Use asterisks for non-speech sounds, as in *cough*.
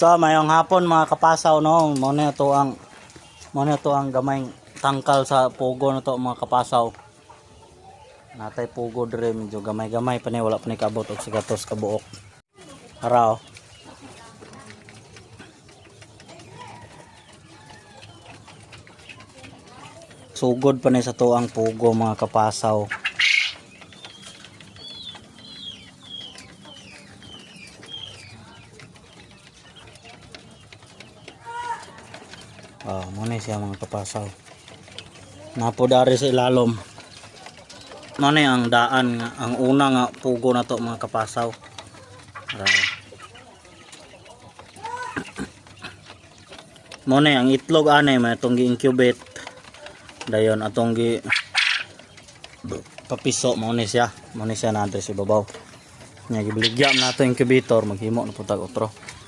So mayong hapon mga kapasaw no, mo na ang mo na ang gamay tangkal sa pugo na to mga kapasaw. Natay pugo dire medyo gamay-gamay pa ni wala pa ni kabot og sigatos kabuok. Araw. Sugod pa ni sa to ang pugo mga kapasaw. Ah, muna siya mga kapasaw. Napodari sa ilalom. Muna ang daan ang una nga pugo na to mga kapasaw. Ah. *coughs* Muna ang itlog anay may itong gi-incubate. Dayon atong gi papiso muna siya. Muna siya na sa ibabaw. Nya gibiligyam nato incubator maghimo na putag otro.